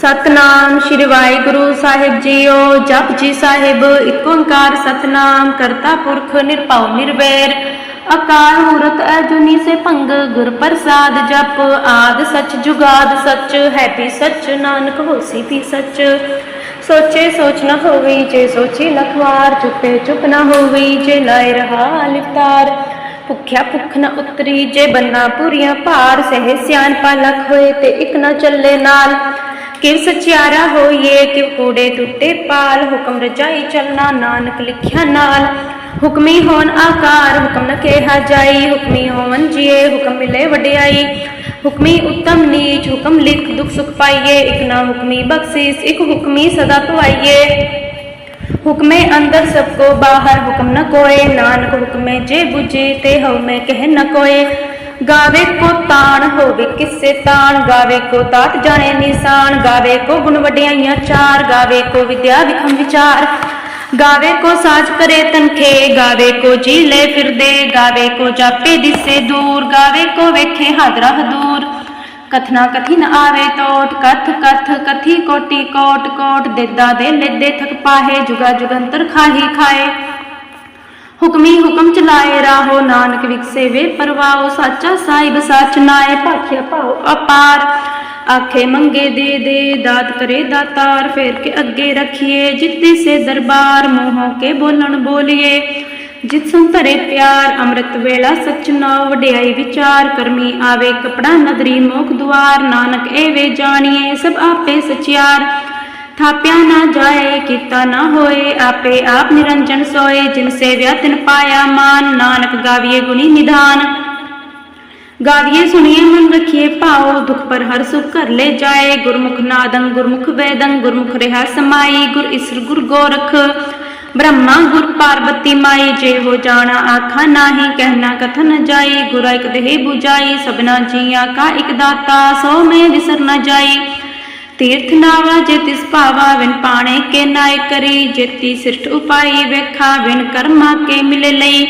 ਸਤਨਾਮ ਸ਼੍ਰੀ ਵਾਹਿਗੁਰੂ ਸਾਹਿਬ ਜੀਓ, ਜਪ ਜੀ ਸਾਹਿਬ, ਇੱਕ ਓੰਕਾਰ ਸਤਨਾਮ, ਕਰਤਾ ਪੁਰਖ ਨਿਰਭਉ ਨਿਰਵੈਰ। ਅਕਾਲ ਮੂਰਤ ਅਜੂਨੀ ਸੇ ਭੰਗ, ਗੁਰ ਪ੍ਰਸਾਦ ਜਪ, ਆਦ ਸਚ ਜੁਗਾਦ ਸਚ, ਹੈ ਵੀ ਸਚ, ਨਾਨਕ ਹੋਸੀ ਵੀ ਸਚ। ਸੋਚੇ ਸੋਚ ਨਾ ਹੋਵੀ, ਜੇ ਸੋਚੀ ਲਖਵਾਰ ਚੁੱਪੇ ਚੁੱਪ ਨਾ ਹੋਵੀ, ਜੇ ਲਾਇ ਰਹਾ ਲਿਵਤਾਰ ਭੁੱਖਿਆ ਭੁੱਖ ਨਾ ਉਤਰੀ, ਜੇ ਬੰਨਾ ਪੂਰੀਆਂ ਭਾਰ, ਸਹਿ ਸਿਆਨ ਪਾਲਕ ਹੋਏ, ਤੇ ਇੱਕ ਨਾ ਚੱਲੇ ਨਾਲ। ਕਿਵ ਸਚਿਆਰਾ ਹੋਈਏ ਕਿਵ ਕੂੜੇ ਟੁੱਟੇ ਪਾਲ? ਹੁਕਮ ਰਜਾਈ ਚਲਣਾ ਨਾਨਕ ਲਿਖਿਆ ਨਾਲ। ਹੁਕਮੀ ਹੋਣ ਆਕਾਰ, ਹੁਕਮ ਨ ਕਿਹਾ ਜਾਈ। ਹੁਕਮੀ ਹੋਵਨ ਜੀਏ, ਹੁਕਮ ਮਿਲੇ ਵਡਿਆਈ। ਹੁਕਮੀ ਉੱਤਮ ਨੀਚ, ਹੁਕਮ ਲਿਖ ਦੁਖ ਸੁਖ ਪਾਈਏ। ਇਕ ਨਾ ਹੁਕਮੀ ਬਖਸ਼ਿਸ਼, ਇਕ ਹੁਕਮੀ ਸਦਾ ਧੁਆਈਏ। ਹੁਕਮੇ ਅੰਦਰ ਸਭ ਕੋ ਬਾਹਰ ਹੁਕਮ ਨ ਕੋਏ। ਨਾਨਕ ਹੁਕਮੇ ਜੇ 부ਝੇ ਤੇ ਹਉਮੈ ਕਹਿ ਨ ਕੋਏ। ਗਾਵੇ ਕੋ ਤਾਣ ਹੋਵੇ ਕਿਸੇ ਤਾਣ ਗਾਵੇ ਕੋ ਤਾਤ ਜਾਣੇ ਨਿਸ਼ਾਨ ਗਾਵੇ ਕੋ ਗੁਣ ਵਡਿਆਈਆਂ ਚਾਰ ਗਾਵੇ ਕੋ ਵਿਦਿਆ ਵਿਖਮ ਵਿਚਾਰ ਗਾਵੇ ਕੋ ਸਾਜ ਕਰੇ ਤਨਖੇ ਗਾਵੇ ਕੋ ਜੀ ਲੈ ਫਿਰਦੇ ਗਾਵੇ ਕੋ ਜਾਪੇ ਦਿਸੇ ਦੂਰ ਗਾਵੇ ਕੋ ਵੇਖੇ ਹਾਦਰਾ ਹਦੂਰ ਕਥਨਾ ਕਥੀ ਨ ਆਵੇ ਟੋਟ ਕਥ ਕਥ ਕਥੀ ਕੋਟੀ ਕੋਟ ਕੋਟ ਦੇਦਾ ਦੇ ਲੈਦੇ ਥਕ ਪਾਹੇ ਜੁਗਾ ਜੁਗੰਤਰ ਖਾਹੀ ਖਾਏ ਹੁਕਮੀ ਹੁਕਮ ਚਲਾਏ ਰਾਹੋ ਨਾਨਕ ਵਿਕਸੇ ਪਰਵਾਓ ਸਾਚਾ ਸਾਹਿਬ ਸੱਚ ਨਾਏ ਭਾਖਿਆ ਭਾਉ ਅਪਾਰ। ਆਖੇ ਮੰਗੇ ਦੇ ਦੇ ਦਾਤ ਕਰੇ ਦਾਤਾਰ, ਫੇਰ ਕੇ ਅੱਗੇ ਰਖੀਏ ਜਿੱਤੀ ਸੇ ਦਰਬਾਰ, ਮੋਹੋਂ ਕੇ ਬੋਲਣ ਬੋਲੀਏ। ਜਿਤ ਸੁਨ ਧਰੇ ਪਿਆਰ, ਅੰਮ੍ਰਿਤ ਵੇਲਾ ਸਚ ਨਾਉ ਵਡਿਆਈ ਵਿਚਾਰ, ਕਰਮੀ ਆਵੇ ਕਪੜਾ ਨਦਰੀ ਮੋਖ ਦੁਆਰ, ਨਾਨਕ ਏਵੇ ਜਾਣੀਏ ਸਭ ਆਪੇ ਸਚਿਆਰ। ਥਾਪਿਆ ਨਾ ਜਾਏ, ਕੀਤਾ ਨਾ ਹੋਏ, ਆਪੇ ਆਪ ਨਿਰੰਜਨ ਸੋਏ, ਜਿਨ ਸੇਵਿਆ ਤਿਨ ਪਾਇਆ ਮਾਨ, ਨਾਨਕ ਗਾਵੀਏ ਗੁਣੀ ਨਿਧਾਨ। ਗਾਵੀਏ ਸੁਣੀਏ ਮਨ ਰਖੀਏ ਭਾਉ, ਦੁਖ ਪਰ ਹਰ ਸੁਖ ਕਰ ਲੈ ਜਾਏ, ਗੁਰਮੁਖ ਨਾਦੰ, ਗੁਰਮੁਖ ਵੇਦੰ, ਗੁਰਮੁਖ ਰਹਾ ਸਮਾਈ, ਗੁਰ ਇਸਰ ਗੁਰ ਗੋਰਖ। ਬ੍ਰਹਮਾ ਗੁਰ ਪਾਰਬਤੀ ਮਾਈ, ਜੇ ਹੋ ਜਾਣਾ ਆਖਾ ਨਾਹੀ ਕਹਿਣਾ ਕਥਨ ਜਾਈ, ਗੁਰਾ ਇਕ ਦੇਹ 부ਜਾਈ ਸਬਨਾ ਜੀਆ ਕਾ ਇਕ ਦਾਤਾ, ਸੋ ਮੈਂ ਵਿਸਰ ਨਾ ਜਾਈ। ਤੀਰਥ ਨਾਵਾ ਜੇ ਤਿਸ ਭਾਵਾ, ਵਿਨ ਪਾਣੇ ਕੇ ਨਾਇ ਕਰੀ। ਜੇਤੀ ਸਿਰਠ ਉਪਾਈ ਵੇਖਾ, ਵਿਨ ਕਰਮਾ ਕੇ ਮਿਲੇ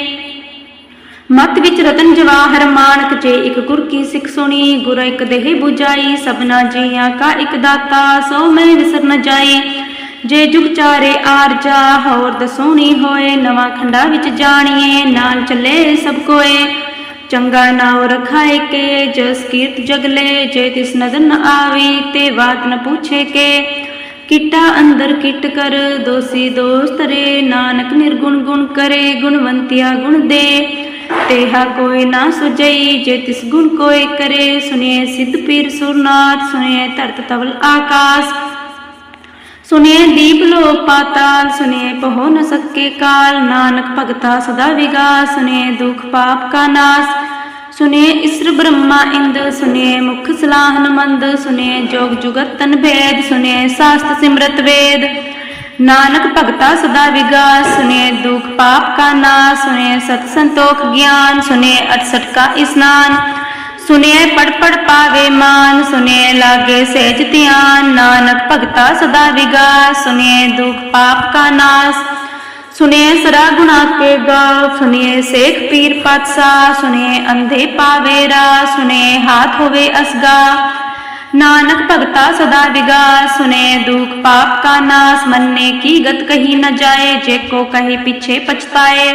ਮਤ ਵਿੱਚ ਰਤਨ ਜਵਾਹਰ ਮਾਨਕ ਜੇ ਇੱਕ ਗੁਰ ਕੀ ਸਿੱਖ ਸੁਣੀ, ਗੁਰ ਇੱਕ ਦੇਹ 부ਜਾਈ ਸਭਨਾ ਜੀਆਂ ਕਾ ਇੱਕ ਦਾਤਾ, ਸੋ ਮੈਂ ਵਿਸਰ ਨ ਜਾਈ। ਜੇ ਜੁਗ ਚਾਰੇ ਆਰਜਾ ਹੋਰ ਦਸੋਣੀ ਹੋਏ, ਨਵਾਂ ਖੰਡਾ ਵਿੱਚ ਜਾਣੀਏ ਨਾਲ ਚੱਲੇ ਸਭ ਕੋਏ। ਚੰਗਾ ਨਾਉ ਰਖਾਏ ਕੇ, ਜਸ ਕੀਰਤ ਜਗਲੇ ਜੇ ਤਿਸ ਨਦਰ ਨ ਆਵੀ ਤੇ ਬਾਤ ਨ ਪੁੱਛੇ ਕੇ। ਕਿਟਾ ਅੰਦਰ ਕਿਟ ਕਰ, ਦੋਸੀ ਦੋਸਤ ਰੇ, ਨਾਨਕ ਨਿਰਗੁਣ ਗੁਣ ਕਰੇ, ਗੁਣਵੰਤਿਆ ਗੁਣ ਦੇ। ਤੇਹਾ ਕੋਈ ਨਾ ਸੁਜਈ ਜੇ ਤਿਸ ਗੁਣ ਕੋਈ ਕਰੇ ਸੁਨੀਏ ਸਿੱਧ ਪੀਰ ਸੁਰਨਾਥ ਸੁਨੀਏ ਧਰਤ ਤਵਲ ਆਕਾਸ। ਸੁਨੀਏ ਦੀਪ ਲੋਕ ਪਾਤਾਲ ਸੁਨੀਏ ਪਹੁ ਨ ਸਕੇ ਕਾਲ, ਨਾਨਕ ਭਗਤਾ ਸਦਾ ਵਿਗਾਸ ਸੁਨੀਏ ਦੁਖ ਪਾਪ ਕਾ ਨਾਸ। ਸੁਨੀਏ ਇਸਰ ਬ੍ਰਹਮਾ ਇੰਦ ਸੁਨੀਏ ਮੁਖ ਸਲਾਹਨ ਮੰਦ ਸੁਨੀਏ ਜੋਗ ਜੁਗਤ ਤਨ ਭੇਦ ਸੁਨੀਏ ਸਾਸਤ ਸਿਮਰਤ ਵੇਦ। ਨਾਨਕ ਭਗਤਾ ਸਦਾ ਵਿਗਾਸ ਸੁਨੀਏ ਦੁਖ ਪਾਪ ਕਾ ਨਾਸ ਸੁਨੀਏ ਸਤ ਸੰਤੋਖ ਗਿਆਨ ਸੁਨੀਏ 68 ਕਾ ਇਸਨਾਨ। ਸੁਨਿਐ ਪੜ ਪੜ ਪਾਵੇ ਮਾਨ ਸੁਨਿਐ ਲਾਗੇ ਸਹਿਜ ਧਿਆਨ ਨਾਨਕ ਭਗਤਾ ਸਦਾ ਵਿਗਾਸ ਸੁਨਿਐ ਦੁਖ ਪਾਪ ਕਾ ਨਾਸ ਸੁਨਿਐ ਸਰਾ ਗੁਣਾ ਕੇ ਗਾਵ ਸੁਨਿਐ ਸੇਖ ਪੀਰ ਪਾਤਸ਼ਾਹ ਸੁਨਿਐ ਅੰਧੇ ਪਾਵੇ ਰਾ ਸੁਨਿਐ ਹਾਥ ਹੋਵੇ ਅਸਗਾ ਨਾਨਕ ਭਗਤਾ ਸਦਾ ਵਿਗਾਸ ਸੁਨੇ ਦੁਖ ਪਾਪ ਕਾ ਨਾਸ ਮੰਨੇ ਕੀ ਗਤ ਕਹੀ ਨ ਜਾਏ ਜੇ ਕੋ ਕਹੇ ਪਿਛੇ ਪਛਤਾਏ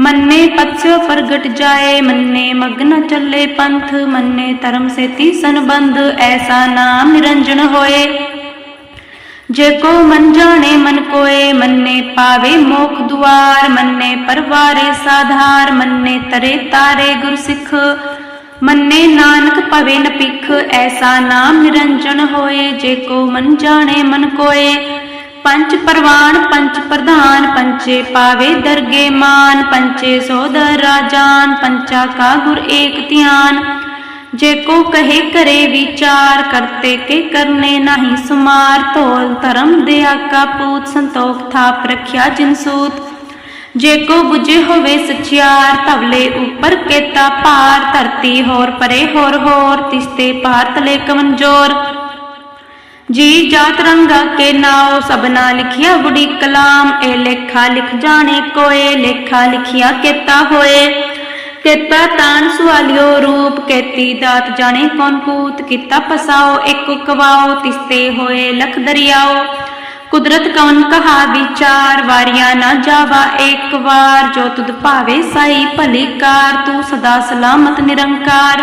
ਮੰਨੇ ਪਛ ਪ੍ਰਗਟ ਜਾਏ, ਮੰਨੇ ਮਗਨ ਚੱਲੇ ਪੰਥ, ਮੰਨੇ ਧਰਮ ਸੇ ਸੰਬੰਧ, ਐਸਾ ਨਾਮ ਨਿਰੰਜਨ ਹੋਏ। ਜੇ ਕੋ ਮਨ ਜਾਣੇ ਮਨ ਕੋਏ, ਮੰਨੇ ਪਾਵੇ ਮੋਖ ਦੁਆਰ, ਮੰਨੇ ਪਰਵਾਰੇ ਸਾਧਾਰ, ਮੰਨੇ ਤਰੇ ਤਾਰੇ ਗੁਰ ਸਿੱਖ, ਮੰਨੇ ਨਾਨਕ ਭਵੇ ਨ ਐਸਾ ਨਾਮ ਨਿਰੰਜਨ ਹੋਏ। ਜੇ ਕੋ ਮਨ ਜਾਣੇ ਮਨ ਕੋਏ ਪੰਚ ਪਰਵਾਨ, ਪੰਚ ਪ੍ਰਧਾਨ, ਪੰਚੇ ਪਾਵੇ ਦਰਗੇ ਮਾਨ, ਪੰਚੇ ਸੋਦਰ ਰਾਜਾਨ, ਪੰਚਾ ਕਾ ਗੁਰ ਏਕ ਧਿਆਨ। ਜੇ ਕੋ ਕਹੇ ਕਰੇ ਵਿਚਾਰ, ਕਰਤੇ ਕੇ ਕਰਨੇ ਨਹੀਂ ਸੁਮਾਰ। ਧੋਲ ਧਰਮ ਦੇ ਆਕਾ ਪੂਤ, ਸੰਤੋਖ ਥਾਪ ਰਖਿਆ ਜਿਨ ਸੂਤ। ਜੇ ਕੋ 부ਝੇ ਹੋਵੇ ਸਚਿਆਰ ਤਵਲੇ ਉਪਰ ਕੇਤਾ ਭਾਰ। ਧਰਤੀ ਹੋਰ ਪਰੇ ਹੋਰ ਹੋਰ, ਤਿਸਤੇ ਪਾਰ ਤਲੇ ਕਵਨ ਜੀ ਜਾਤ ਰੰਗਾ ਕੇ ਨਾਉ ਸਭਨਾ ਲਿਖਿਆ ਬੁੜੀ ਕਲਾਮ ਇਹ ਲੇਖਾ ਲਿਖ ਜਾਣੇ ਕੋਏ, ਲੇਖਾ ਲਿਖਿਆ ਕੇਤਾ ਹੋਏ। ਕੇਤਾ ਤਾਨ ਸੁਆਲਿਓ ਰੂਪ, ਕੇਤੀ ਦਾਤ ਜਾਣੇ ਕੌਣ ਕੂਤ ਕੀਤਾ ਪਸਾਓ, ਇੱਕ ਕਵਾਓ, ਤਿਸਤੇ ਹੋਏ ਲਖ ਦਰਿਆਓ। ਕੁਦਰਤ ਕਵਨ ਕਹਾ ਵਿਚਾਰ, ਵਾਰਿਆ ਨਾ ਜਾਵਾ ਇੱਕ ਵਾਰ, ਜੋ ਤੁਧ ਭਾਵੇ ਸਾਈ ਭਲੀ ਕਾਰ, ਤੂੰ ਸਦਾ ਸਲਾਮਤ ਨਿਰੰਕਾਰ।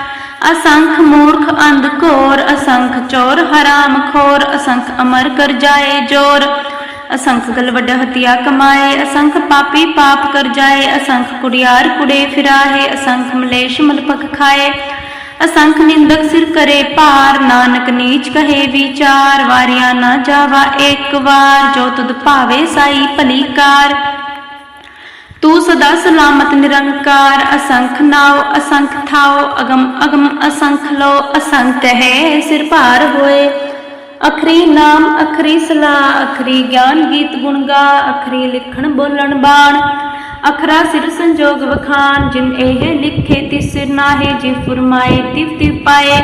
ਅਸੰਖ ਮੂਰਖ ਅੰਧ ਘੋਰ, ਅਸੰਖ ਚੋਰ ਹਰਾਮ ਖੋਰ, ਅਸੰਖ ਅਮਰ ਕਰ ਜਾਏ ਜੋਰ। ਅਸੰਖ ਗਲ ਹਤਿਆ ਕਮਾਏ, ਅਸੰਖ ਪਾਪੀ ਪਾਪ ਕਰ ਜਾਏ, ਅਸੰਖ ਕੁੜਿਆਰ ਕੁੜੇ ਫਿਰਾਹੇ ਅਸੰਖ ਮਲੇਸ਼ ਮਲਪਕ ਖਾਏ। ਅਸੰਖ ਨਿੰਦਕ ਸਿਰ ਕਰੇ ਭਾਰ, ਨਾਨਕ ਨੀਚ ਕਹੇ ਵਿਚਾਰ, ਵਾਰਿਆ ਨਾ ਜਾਵਾ ਇੱਕ ਵਾਰ, ਜੋ ਤੁਧ ਭਾਵੇ ਸਾਈ ਭਲੀ ਕਾਰ। ਤੂੰ ਸਦਾ ਸਲਾਮਤ, ਨਿਰੰਕਾਰ, ਅਸੰਖ ਨਾਉ, ਅਸੰਖ ਥਾਉ, ਅਗਮ ਅਗਮ ਅਸੰਖ ਲੋ ਅਸੰਖ ਹੈ, ਸਿਰ ਭਾਰ ਹੋਏ। ਅਖਰੀ ਨਾਮ, ਅਖਰੀ ਸਲਾ ਅਖਰੀ ਗਿਆਨ ਗੀਤ ਗੁਣ ਅਖਰੀ ਲਿਖਣ ਬੋਲਣ ਬਾਣ। ਅਖਰਾ ਸਿਰ ਸੰਜੋਗ ਵਖਾਨ ਜਿਨ ਇਹ ਲਿਖੇ ਤਿਸ ਨਾਹੇ, ਜੇ ਫਰਮਾਏ ਤਿਵ ਤਿਵ ਪਾਏ।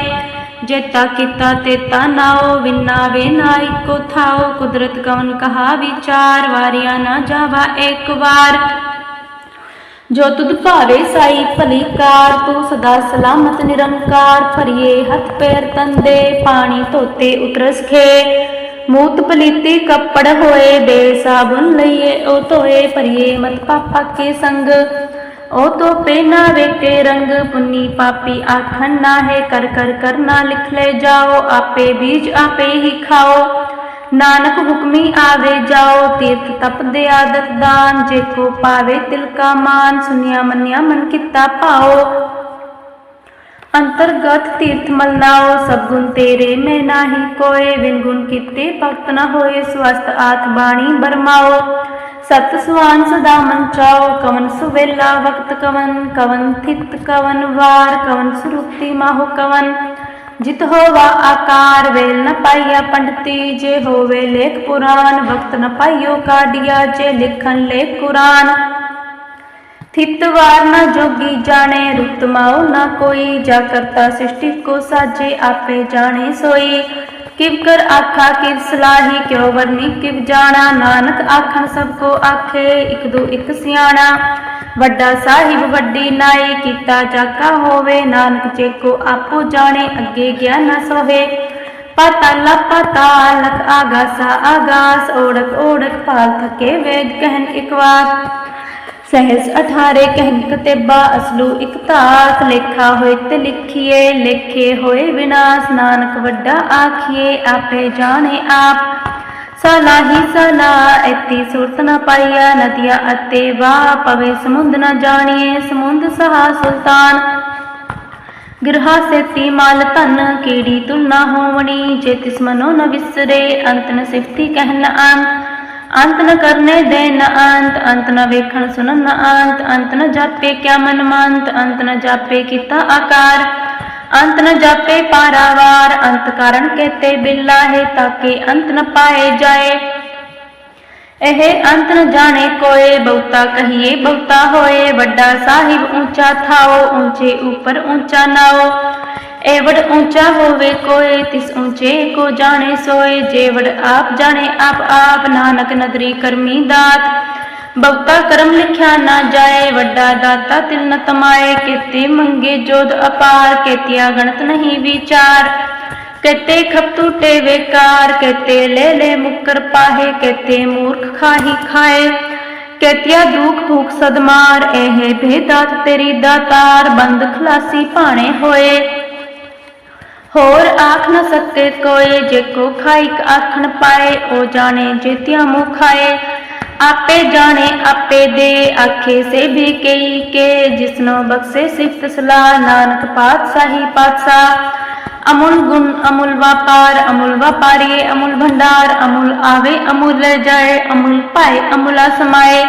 ਜੇਤਾ ਕੀਤਾ ਤੇਤਾ ਨਾਓ ਵਿਨਾ ਵੇ ਨਾ ਇੱਕੋ ਥਾਓ ਕੁਦਰਤ ਕਵਨ ਕਹਾ ਵਿਚਾਰ, ਵਾਰਿਆ ਨਾ ਜਾਵਾ ਇੱਕ ਵਾਰ। ਜੋ ਤੁਧ ਭਾਵੇ ਸਾਈ ਭਲੀ ਕਾਰ, ਤੂੰ ਸਦਾ ਸਲਾਮਤ ਨਿਰੰਕਾਰ, ਭਰੀਏ ਹੱਥ ਪੈਰ ਤੰਦੇ, ਪਾਣੀ ਧੋਤੇ ਉਤਰਸ ਖੇ। ਮੂਤ ਪਲੀਤੇ ਕੱਪੜ ਹੋਏ ਬੇ ਸਾਬੁਨ ਲਈਏ, ਉਹ ਧੋਏ, ਭਰੀਏ ਮਤ ਪਾਪਾ ਕੇ ਸੰਗ। ਉਹ ਤੋ ਪਹਿਨਾ ਵੇਕੇ ਰੰਗ, ਪੁੰਨੀ ਪਾਪੀ ਆਖਣ ਨਾ ਹੈ, ਕਰ ਕਰ ਕਰਨਾ ਲਿਖ ਲੈ ਜਾਓ, ਆਪੇ ਬੀਜ ਆਪੇ ਹੀ ਖਾਓ। ਨਾਨਕ ਹੁਕਮੀ ਆਵੇ, ਜਾਓ ਤੀਰਥ ਤਪ ਦੇ ਆਦਤ ਦਾਨ, ਜੇ ਕੋ ਪਾਵੇ ਤਿਲ ਕਾ ਮਾਨ, ਸੁਨਿਆ ਮੰਨਿਆ ਮਨ ਕੀਤਾ ਭਾਓ। ਅੰਤਰਗਤ ਤੀਰਥ ਮਲਨਾਓ ਸਭ ਗੁਣ ਤੇਰੇ ਮੈਂ ਨਾਹੀ ਕੋਏ ਵਿਨ ਗੁਣ ਕੀਤੇ ਭਗਤ ਨਾ ਹੋਏ ਸਵਸਤ ਆਤ ਬਾਣੀ ਬਰਮਾਓ। ਸਤ ਸੁਆਨ ਸਦਾ ਮਨ ਚਾਓ, ਕਵਨ ਸੁਵੇਲਾ ਵਕਤ ਕਵਨ ਕਵਨ ਥਿਤ ਕਵਨ ਵਾਰ, ਕਵਨ ਸੁਰੂਪਤੀ ਮਾਹੋ ਕਵਨ। ਜਿਤ ਹੋਵਾ ਆਕਾਰ, ਵੇਲ ਨ ਪਾਈਆ ਪੰਡਤੀ, ਜੇ ਹੋਵੇ ਲੇਖ ਪੁਰਾਨ ਵਕਤ ਨ ਪਾਈਓ ਕਾਢਿਆ, ਜੇ ਲਿਖਨ ਲੇਖ ਕੁਰਾਨ। ਥਿਤ ਨ ਜੋਗੀ ਜਾਣੇ, ਰੁਤ ਮਾਉ ਨਾ ਕੋਈ, ਜਾ ਕਰਤਾ ਸ੍ਰਿਸ਼ਟੀ ਕੋ ਸਾਜੇ, ਆਪੇ ਜਾਣੇ ਸੋਈ। ਕਿਵ ਕਰ ਆਖਾ, ਕਿਵ ਸਲਾਹੀ, ਕਿਉ ਵਰਨੀ, ਕਿਵ ਜਾਣਾ, ਨਾਨਕ ਆਖਣ ਸਭ ਕੋ ਆਖੇ, ਇਕ ਦੋ ਇਕ ਸਿਆਣਾ। ਵੱਡਾ ਸਾਹਿਬ, ਵੱਡੀ ਨਾਈ, ਕੀਤਾ ਜਾਕਾ ਹੋਵੇ। ਨਾਨਕ ਜੇ ਆਪੋ ਜਾਣੇ, ਅੱਗੇ ਗਿਆ ਨਾ ਸੋਹੇ ਪਤਲ ਪਤਾਲਕ ਆਗਾਸਾ, ਆਗਾਸ, ਓੜਕ ਓੜਕ ਪਾਲ ਥਕੇ ਵੇਦ ਕਹਿਨ ਇਕ ਵਾਰ ਸਹਿਜ ਕਹਿਨ ਕਤੇਬਾ, ਅਸਲੂ ਇਕ ਲੇਖਾ ਹੋਏ ਤੇ ਲਿਖੀਏ, ਲੇਖੇ ਹੋਏ ਵਿਨਾਸ਼। ਨਾਨਕ ਵੱਡਾ ਆਖੀਏ, ਆਪੇ ਜਾਣੇ ਆਪ। ਸਲਾਹੀ ਸਲਾ ਐਤੀ ਸੁਰਤ ਨ ਪਾਈਆ ਨਦੀਆਂ ਅਤੇ ਵਾ ਪਵੇ ਸਮੁੰਦ ਨ ਜਾਣੀਏ ਸਮੁੰਦ ਸਹਾ ਸੁਲਤਾਨ। ਗਿਰਹਾ ਸੇਤੀ ਮਾਲ ਧਨ ਕੀੜੀ ਤੁਲ ਨਾ ਹੋਵਣੀ? ਜੇ ਤਿਸ ਮਨੋ ਨ ਵਿਸਰੇ, ਅੰਤ ਨ ਸਿਫਤੀ ਕਹਿਨ ਅੰਤ ਅੰਤ ਨ ਕਰਨੇ ਦੇ ਨ ਅੰਤ ਅੰਤ ਨ ਵੇਖਣ ਸੁਣਨ ਨ ਅੰਤ ਅੰਤ ਨ ਜਾਪੇ ਕਿਆ ਮਨ ਮੰਤ ਅੰਤ ਨ ਜਾਪੇ ਕੀਤਾ ਆਕਾਰ। ਅੰਤ ਨ ਜਾਪੇ ਪਾਰਾਵਾਰ, ਅੰਤ ਕਾਰਨ ਕਹਤੇ ਬਿੱਲਾ ਹੈ ਤਾਕੇ ਅੰਤ ਨ ਪਾਏ ਜਾਏ। ਇਹ ਅੰਤ ਨ ਜਾਣੇ ਕੋਏ, ਬਹੁਤਾ ਕਹੀਏ ਬਹੁਤਾ ਹੋਏ। ਵੱਡਾ ਸਾਹਿਬ ਉੱਚਾ ਥਾਓ ਉੱਚੇ ਉਪਰ ਉੱਚਾ ਨਾਓ। ਏਵੜ ਉੱਚਾ ਹੋਵੇ ਕੋਏ, ਤਿਸ ਉੱਚੇ ਕੋ ਜਾਣੇ ਸੋਏ। ਜੇਵੜ ਆਪ ਜਾਣੇ ਆਪ ਆਪ, ਨਾਨਕ ਨਦਰੀ ਕਰਮੀ ਦਾਤ। ਬਹੁਤਾ ਕਰਮ ਲਿਖਿਆ ਨਾ ਜਾਏ, ਵੱਡਾ ਦਾਤਾ ਤਿਲ ਤਮਾਏ, ਕੀਤੇ ਮੰਗੇ ਜੋਦ ਅਪਾਰ, ਕੀਤਿਆ ਗਣਤ ਨਹੀਂ ਵਿਚਾਰ। ਕਤੇ ਖਪ ਟੂਟੇ ਵੇਕਾਰ ਕਤੇ ਲੈ ਲੈ ਮੁਕਰ ਪਾਹੇ, ਕਤੇ ਮੂਰਖ ਖਾਹੀ ਖਾਏ। ਕਤਿਆ ਦੁਖ ਭੂਖ ਸਦਮਾਰ ਇਹ ਭੇਦਾਤ ਤੇਰੀ ਦਾਤਾਰ, ਬੰਦ ਖਲਾਸੀ ਭਾਣੇ ਹੋਏ। ਹੋਰ ਆਖ ਨਾ ਸਕੇ ਕੋਏ ਜੇ ਕੋ ਖਾਇਕ ਆਖਣ ਪਾਏ, ਉਹ ਜਾਣੇ ਜੇਤਿਆ ਮੁਖ ਖਾਏ। ਆਪੇ ਜਾਣੇ, ਆਪੇ ਦੇ ਆਖੇ। ਸੇ ਵੀ ਕਈ ਕੇ, ਜਿਸਨੋ ਬਖਸ਼ੇ ਸਿਫਤ ਸਲਾਹ। ਨਾਨਕ ਪਾਤਸ਼ਾਹੀ ਪਾਤਸ਼ਾਹ, ਅਮੁਲ ਗੁਣ ਅਮੁਲ ਵਪਾਰ, ਅਮੁਲ ਵਪਾਰੀ, ਅਮੁਲ ਭੰਡਾਰ, ਅਮੁਲ ਆਵੇ, ਅਮੁਲ ਲੈ ਜਾਏ, ਅਮੁਲ ਪਾਏ ਅਮੁਲਾ ਸਮਾਏ।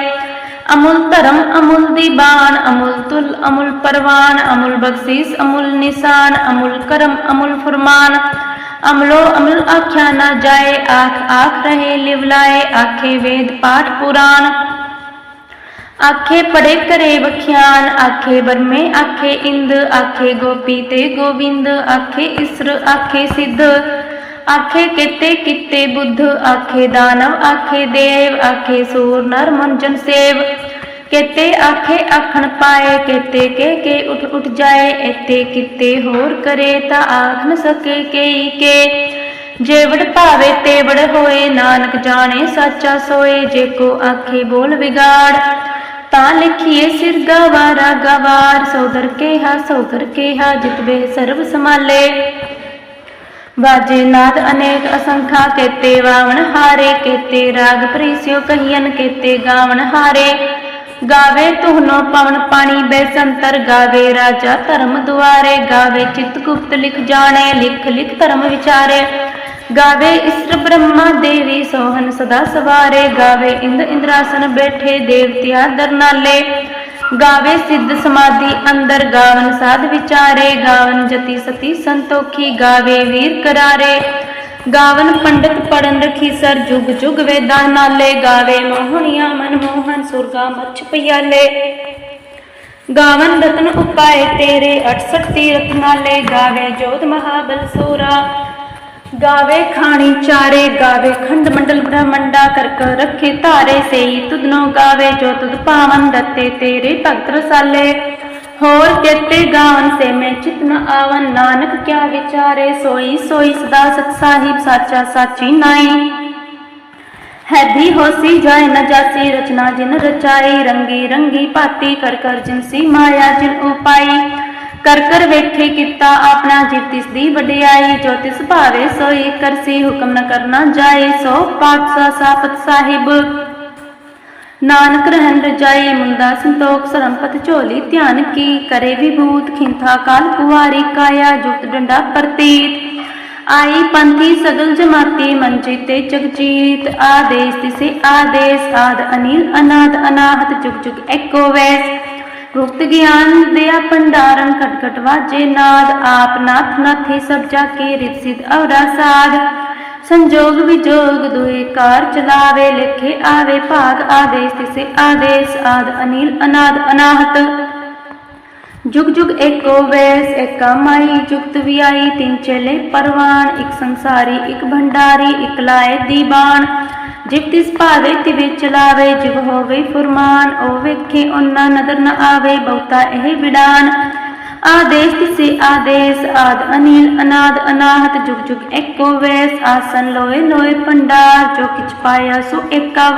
ਅਮੁਲ ਧਰਮ, ਅਮੁਲ ਦੀਬਾਨ ਅਮੁਲ ਤੁਲ, ਅਮੁਲ ਪਰਵਾਨ, ਅਮੁਲ ਬਖਸ਼ੀਸ, ਅਮੁਲ ਨਿਸ਼ਾਨ, ਅਮੁਲ ਕਰਮ, ਅਮੁਲ ਫਰਮਾਨ। ਅਮਲੋ ਅਮਲ ਆਖਿਆ ਨਾ ਜਾਏ, ਆਖ ਆਖ ਰਹੇ ਲਿਵਲਾਏ ਆਖੇ ਵੇਦ ਪਾਠ ਪੁਰਾਨ ਆਖੇ ਪੜੇ ਕਰੇ ਵਖਿਆਨ, ਆਖੇ ਬਰਮੇ ਆਖੇ ਇੰਦ, ਆਖੇ ਗੋਪੀ ਤੇ ਗੋਬਿੰਦ ਆਖੇ ਇਸਰ, ਆਖੇ ਸਿੱਧ। ਆਖੇ ਕਿਤੇ ਕਿਤੇ ਬੁੱਧ, ਆਖੇ ਦਾਨਵ, ਆਖੇ ਦੇਵ, ਆਖੇ ਸੂਰ ਨਰ ਮੰਜਨ ਸੇਵ। ਕਿਤੇ ਆਖੇ ਆਖਣ ਪਾਏ, ਕਿਤੇ ਕੇ ਕੇ ਉਠ ਉਠ ਜਾਏ ਇਤੇ ਕਿਤੇ ਹੋਰ ਕਰੇ ਤਾਂ ਆਖ ਨ ਸਕੇ ਕਈ ਕੇ। ਜੇਵੜ ਭਾਵੇ ਤੇਵੜ ਹੋਏ, ਨਾਨਕ ਜਾਣੇ ਸਾਚਾ ਸੋਏ, ਜੇ ਕੋ ਆਖੇ ਬੋਲ ਵਿਗਾੜ, ਤਾਂ ਲਿਖੀਏ ਸਿਰ ਗਵਾਰਾ ਗਵਾਰ ਸੋਦਰ ਕੇਹਾ ਸੋਦਰ ਕੇਹਾ ਜਿਤਵੇ ਸਰਬ ਸਮਾਲੇ ਬਾਜੇ ਨਾਦ ਅਨੇਕ ਅਸੰਖਾ, ਕੇਤੇ ਵਾਵਣ ਹਾਰੇ, ਕੇਤੇ ਰਾਗ ਪ੍ਰੀਸਿਓ ਕਹੀਨ ਕੇਤੇ ਗਾਵਣ ਹਾਰੇ। ਗਾਵੇ ਤੁਹਨੋ ਪਵਨ ਪਾਣੀ, ਬੈਸੰਤਰ ਗਾਵੇ ਰਾਜਾ ਧਰਮ ਦੁਆਰੇ, ਗਾਵੇ ਚਿਤ ਲਿਖ ਜਾਣੇ, ਲਿਖ ਲਿਖ ਧਰਮ ਵਿਚਾਰੇ। ਗਾਵੇ ਇਸਰ ਬ੍ਰਹਮਾ ਦੇਵੀ ਸੋਹਨ ਸਦਾ ਸਵਾਰੇ, ਗਾਵੇ ਇੰਦ ਇੰਦਰਾਸਨ ਬੈਠੇ ਦੇਵਤਿਆ ਦਰਨਾਲੇ ਗਾਵੇ ਸਿੱਧ ਸਮਾਧੀ ਅੰਦਰ ਗਾਵਨ ਸਾਧ ਵਿਚਾਰੇ, ਗਾਵਨ ਜਤੀ ਸਤੀ ਸੰਤੋਖੀ, ਗਾਵੇ ਵੀਰ ਕਰਾਰੇ। ਗਾਵਨ ਪੰਡਤ ਪੜਨ ਰਖੀ ਸਰ ਜੁਗ ਜੁਗ ਵੇਦਾਂ ਨਾਲੇ ਗਾਵੇ ਮੋਹਣੀਆਂ ਮਨ ਮੋਹਨ ਸੁਰਗਾ ਮੱਛ ਪਿਆਲੇ। ਗਾਵਨ ਰਤਨ ਉਪਾਏ ਤੇਰੇ 68 ਤੀਰਥ ਨਾਲੇ ਗਾਵੇ ਜੋਤ ਮਹਾਬਲ ਸੂਰਾ। ਗਾਵੇ ਖਾਣੀ ਚਾਰੇ, ਗਾਵੇ ਖੰਡ ਮੰਡਲ ਬ੍ਰਹਮੰਡਾ ਕਰ ਰੱਖੇ ਧਾਰੇ ਸਈ ਤੁਧਨੋ ਗਾਵੇ ਜੋ ਤੁਧ ਪਾਵਨ ਦਤੇ ਤੇਰੇ ਭਗਤ ਰਸਾਲੇ। ਹੋਰ ਕਿਤੇ ਗਾਵਨ ਸੇ ਮੈਂ ਚਿਤ ਨ ਆਵਨ। ਨਾਨਕ ਕਿਆ ਵਿਚਾਰੇ ਸੋਈ ਸੋਈ ਸਦਾ ਸਤ ਸਾਹਿਬ ਸਾਚਾ ਸਾਚੀ ਨਾਈ। ਹੈ ਹੋਸੀ ਜਾਏ ਨ ਜਾਸੀ ਰਚਨਾ ਜਿਨ ਰਚਾਈ। ਰੰਗੀ ਰੰਗੀ ਭਾਤੀ ਕਰ ਕਰ ਜਿਨਸੀ ਮਾਇਆ ਜਿਨ ਉਪਾਈ। ਕਰ ਕਰ ਵੇਖੇ ਕੀਤਾ ਆਪਣਾ ਜਿਵ ਤਿਸ ਦੀ ਵਡਿਆਈ। ਜੋ ਤਿਸ ਭਾਵੇ ਸੋਈ ਕਰਸੀ ਹੁਕਮ ਨ ਕਰਨਾ ਜਾਏ। ਸੋ ਪਾਤਸ਼ਾਹ ਸਾਪਤ ਸਾਹਿਬ ਨਾਨਕ ਰਹਿਣ ਰਜਾਈ ਮੁੰਦਾ ਸੰਤੋਖ ਸਰੰਪਤ ਝੋਲੀ, ਧਿਆਨ ਕੀ ਕਰੇ ਵਿਭੂਤ, ਖਿੰਥਾ ਕਾਲ ਕੁਵਾਰੀ ਕਾਇਆ, ਜੁਗਤ ਡੰਡਾ ਪ੍ਰਤੀਤ। ਆਈ ਪੰਥੀ ਸਗਲ ਜਮਾਤੀ, ਮਨ ਚੀਤੇ ਜਗਜੀਤ। ਆਦੇਸ ਤਿਸੇ ਆਦੇਸ, ਆਦ ਅਨੀਲ, ਅਨਾਦ ਅਨਾਹਤ, ਜੁਗ ਜੁਗ ਏਕੋ ਵੈਸ। ਗੁਪਤ ਗਿਆਨ ਦਿਆ ਭੰਡਾਰਨ ਖਟ ਖਟ ਵਾਜੇ ਨਾਦ। ਆਪ ਨਾਥ ਨਾਥੀ ਸਭ ਜਾ ਕੇ ਰਿਤ ਸਿਧ ਅਵਰਾ ਸਾਧ। ਸੰਜੋਗ ਵਿਜੋਗ ਦੁਏ ਕਾਰ ਚਲਾਵੇ, ਲਿਖੇ ਆਵੇ, ਭਾਗ ਆਦੇਸ ਤਿਸੇ ਆਦੇਸ ਆਦ ਅਨੀਲ, ਅਨਾਦ ਅਨਾਹਤ। ਜੁਗ ਜੁਗ ਏਕੋ ਵੈਸ, ਏਕਾ ਮਾਈ, ਜੁਗਤ ਵਿਆਈ, ਤਿੰਨ ਚਲੇ ਪਰਵਾਨ, ਇੱਕ ਸੰਸਾਰੀ, ਇੱਕ ਭੰਡਾਰੀ, ਇੱਕ ਲਾਏ ਦੀਬਾਨ। ਜਿਵ ਤਿਸ ਭਾਵੇ, ਤਿਵੇ ਚਲਾਵੇ, ਜਿਵ ਹੋਵੇ ਫੁਰਮਾਨ, ਉਹ ਵੇਖੇ ਉਹਨਾਂ ਨਦਰ ਨ ਆਵੇ, ਬਹੁਤਾ ਇਹ ਵਿਡਾਨ ਆਦੇਸ ਤਿਸੇ ਆਦੇਸ ਆਦ, ਅਨੀਲ, ਅਨਾਦ, ਅਨਾਹਤ, ਜੁਗ ਜੁਗ ਏਕੋ ਵੈਸ, ਆਸਨ ਲੋਏ ਲੋਏ ਪੰਡਾਰ ਜੋ ਕਿਛ ਪਾਇਆ ਸੋ ਏਕਾ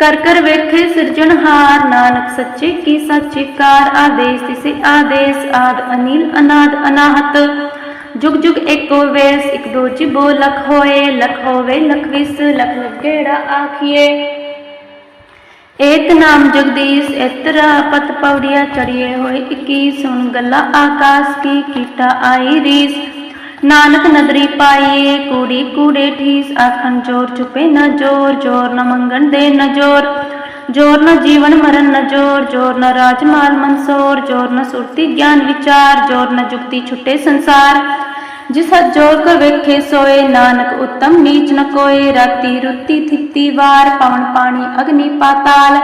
ਕਰ ਕਰ ਵੇਖੇ ਸਿਰਜਣਹਾਰ ਨਾਨਕ ਸੱਚੇ ਕੀ ਸੱਚੇ ਕਾਰ। ਆਦੇਸ ਤਿਸੇ ਆਦੇਸ ਆਦ, ਅਨੀਲ, ਅਨਾਦ, ਅਨਾਹਤ, ਜੁਗ ਜੁਗ ਏਕੋ ਵੇਸ। ਇਕ ਦੋ ਜਿਬੋ ਲਖ ਹੋਏ, ਲਖ ਹੋਵੇ ਲਖ ਵਿਸ, ਲਖ ਲਗੇੜਾ ਆਖੀਏ। ਏਕ ਨਾਮ ਜਗਦੀਸ਼, ਇਤਰਾ ਪਤ ਪੌੜੀਆਂ ਚੜੀਏ ਹੋਏ 21 ਸੁਣ ਗੱਲਾਂ ਆਕਾਸ਼ ਕੀ ਕੀਤਾ ਆਈ ਰੀਸ। ਨਾਨਕ ਨਦਰੀ ਪਾਈਏ, ਕੂੜੀ ਕੂੜੇ ਠੀਸ, ਆਖਣ ਜੋਰ ਚੁਪੇ ਨਾ ਜੋਰ ਜੋਰ ਨਾ ਮੰਗਣ ਦੇ ਨਾ ਜੋਰ। ਜੋਰ ਨਾ ਜੀਵਨ ਮਰਨ ਨਾ ਜੋਰ ਜੋਰ ਨਾ ਰਾਜ ਮਾਲ ਮਨਸੋਰ, ਜੋਰ ਨਾ ਸੁਰਤੀ ਗਿਆਨ ਵਿਚਾਰ, ਜੋਰ ਨਾ ਜੁਗਤੀ ਛੁੱਟੇ ਸੰਸਾਰ। ਜਿਸ ਹੱਥ ਜੋਰ ਕਰ ਵੇਖੇ ਸੋਏ, ਨਾਨਕ ਉਤਮ ਨੀਚ ਨ ਕੋਏ, ਰਾਤੀ ਰੁੱਤੀ ਥਿੱਤੀ ਵਾਰ ਪਵਨ ਪਾਣੀ ਅਗਨੀ ਪਾਤਾਲ।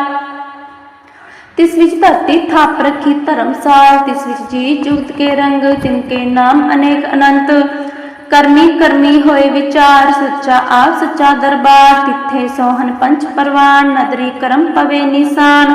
ਤਿਸ ਵਿੱਚ ਧਰਤੀ ਥਾਪ ਰੱਖੀ ਧਰਮਸਾਲ, ਤਿਸ ਵਿੱਚ ਜੀ ਜੁਗਤ ਕੇ ਰੰਗ ਤਿਨਕੇ ਨਾਮ ਅਨੇਕ ਅਨੰਤ। ਕਰਮੀ ਕਰਮੀ ਹੋਏ ਵਿਚਾਰ, ਸੱਚਾ ਆਪ ਸੱਚਾ ਦਰਬਾਰ, ਤਿੱਥੇ ਸੋਹਨ ਪੰਚ ਪਰਵਾਨ, ਨਦਰੀ ਕਰਮ ਪਵੇ ਨਿਸ਼ਾਨ।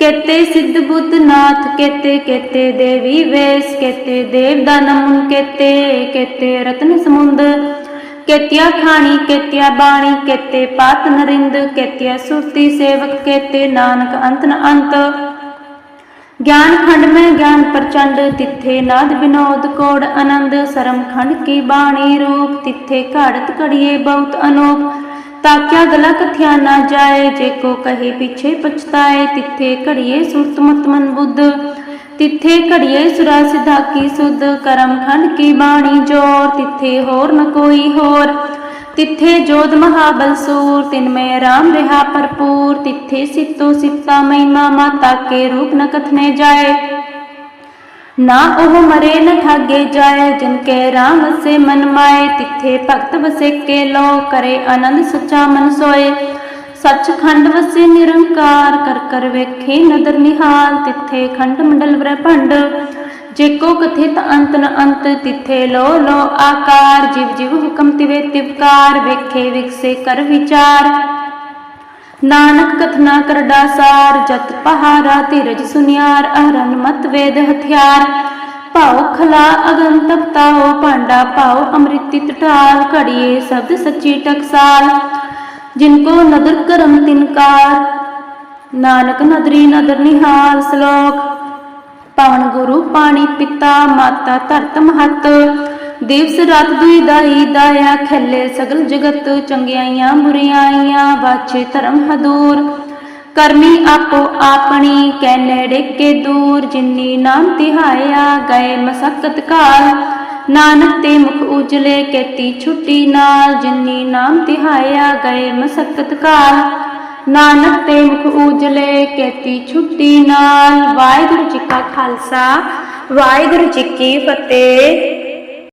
ਕੇਤੇ ਸਿੱਧ ਬੁੱਧ ਨਾਥ, ਕੇਤੇ ਕੇਤੇ ਦੇਵੀ ਵੇਸ, ਕੇਤੇ ਦੇਵ ਦਾਨਮ ਕੇਤੇ ਕੇਤੇ ਰਤਨ ਸਮੁੰਦ। ਕੇਤਿਆ ਖਾਣੀ, ਕੇਤਿਆ ਬਾਣੀ, ਕੇਤੇ ਪਾਤ ਨਰਿੰਦ, ਕੇਤਿਆ ਸੁਰਤੀ ਸੇਵਕ, ਕੇਤੇ ਨਾਨਕ ਅੰਤ ਨ ਅੰਤ। ਗਿਆਨ ਖੰਡ ਮੈਂ ਗਿਆਨ ਪ੍ਰਚੰਡ, ਤਿੱਥੇ ਨਾਦ ਬਿਨੋਦ ਕੋੜ ਆਨੰਦ, ਸਰਮ ਖੰਡ ਕੀ ਬਾਣੀ ਰੂਪ, ਤਿੱਥੇ ਘੜਤ ਘੜੀਏ ਬਹੁਤ ਅਨੂਪ। ਤਾਕਿਆ ਗਲਾ ਕਥਿਆ ਨਾ ਜਾਏ, ਜੇ ਕੋ ਕਹੇ ਪਿਛੇ ਪਛਤਾਏ, ਤਿੱਥੇ ਘੜੀਏ ਸੁਰਤ ਮਤ ਮਨ ਬੁੱਧ, ਤਿੱਥੇ ਘੜੀਏ ਸੁਰਾ ਸਿਧਾ ਕੀ ਸੁਧ, ਕਰਮ ਖੰਡ ਕੀ ਬਾਣੀ ਜੋਰ, ਤਿੱਥੇ ਹੋਰ ਨ ਕੋਈ ਹੋਰ, ਤਿੱਥੇ ਜੋਦ ਮਹਾ ਬਲਸੂਰ ਤਿਨ ਮੈਂ ਰਾਮ ਰਿਹਾ ਭਰਪੂਰ, ਤਿੱਥੇ ਸਿੱਤੋ ਸਿੱਤਾ ਮਹਿਮਾ ਮਾਤਾ ਕੇ ਰੂਪ ਨ ਕਥਨੇ ਜਾਏ। ਨਾ ਉਹ ਮਰੇ, ਨ ਠਾਗੇ ਜਾਏ, ਜਿਨ ਕੇ RAM ਸੇ ਮਨ ਮਾਏ, ਤਿੱਥੇ ਭਗਤ ਵਸੇ ਕੇ ਲੋ, ਕਰੇ ਆਨੰਦ ਸੱਚਾ ਮਨ ਸੋਏ। ਸੱਚਖੰਡ ਵਸੇ ਨਿਰੰਕਾਰ, ਕਰ ਕਰ ਵੇਖੇ ਨਦਰ ਨਿਹਾਲ, ਤਿੱਥੇ ਖੰਡ ਮੰਡਲ ਬ੍ਰਹਮੰਡ ਜੇ ਕੋ ਕਥਿਤ ਅੰਤ ਨ ਅੰਤ, ਤਿੱਥੇ ਲੋ ਲੋ ਆਕਾਰ, ਜਿਵ ਜਿਵ ਹੁਕਮ ਤਿਵੇ ਤਿਵਕਾਰ, ਵੇਖੇ ਵਿਖਸੇ ਕਰ ਵਿਚਾਰ। ਨਾਨਕ ਕਥਨਾ ਕਰ ਡਾਸਾਰ ਜਤ ਪਹਾਰਾ ਧੀਰਜ ਸੁਨਿਆਰ ਅਹਰਨ ਮਤ ਵੇਦ ਹਥਿਆਰ। ਭਾਉ ਖਲਾ ਅਗਨ ਤਪਤਾਓ ਭਾਂਡਾ ਭਾਉ ਅੰਮ੍ਰਿਤੀ ਟਟਾਲ ਘੜੀਏ ਸ਼ਬਦ ਸੱਚੀ ਟਕਸਾਲ। ਜਿनको ਨਦਰ ਕਰਮ ਤਿਨਕਾਰ ਨਾਨਕ ਨਦਰੀ ਨਦਰ ਨਿਹਾਲ ਸ਼ਲੋਕ। ਪਵਨ ਗੁਰੂ ਪਾਣੀ ਪਿਤਾ, ਮਾਤਾ ਧਰਤ ਮਹਤ। ਦਿਵਸ ਰਾਤ ਦੁਈ ਦਾਈ ਦਾਇਆ ਖੱਲੇ ਸਗਲ ਜਗਤ ਚੰਗਿਆਈਆਂ ਬੁਰੀਆਈਆਂ ਵਾਛੇ ਧਰਮ ਹਦੂਰ। ਕਰਮੀ ਆਪੋ ਆਪਣੀ ਕੈ ਨੇੜੇ ਕੇ ਦੂਰ, ਜਿਨੀ ਨਾਮ ਤਿਹਾਇਆ ਗਏ ਮਸਕਤ ਕਾਲ ਨਾਨਕ ਤੇ ਮੁਖ ਉਜਲੇ ਕੇਤੀ ਛੁੱਟੀ ਨਾਲ, ਜਿਨੀ ਨਾਮ ਤਿਹਾਇਆ ਗਏ ਮਸਕਤ ਕਾਲ ਨਾਨਕ ਤੇ ਮੁਖ ਉਜਲੇ ਕੇਤੀ ਛੁੱਟੀ ਨਾਲ, ਵਾਹਿਗੁਰੂ ਜੀ ਕਾ ਖਾਲਸਾ, ਵਾਹਿਗੁਰੂ ਜੀ ਕੀ ਫਤਿਹ।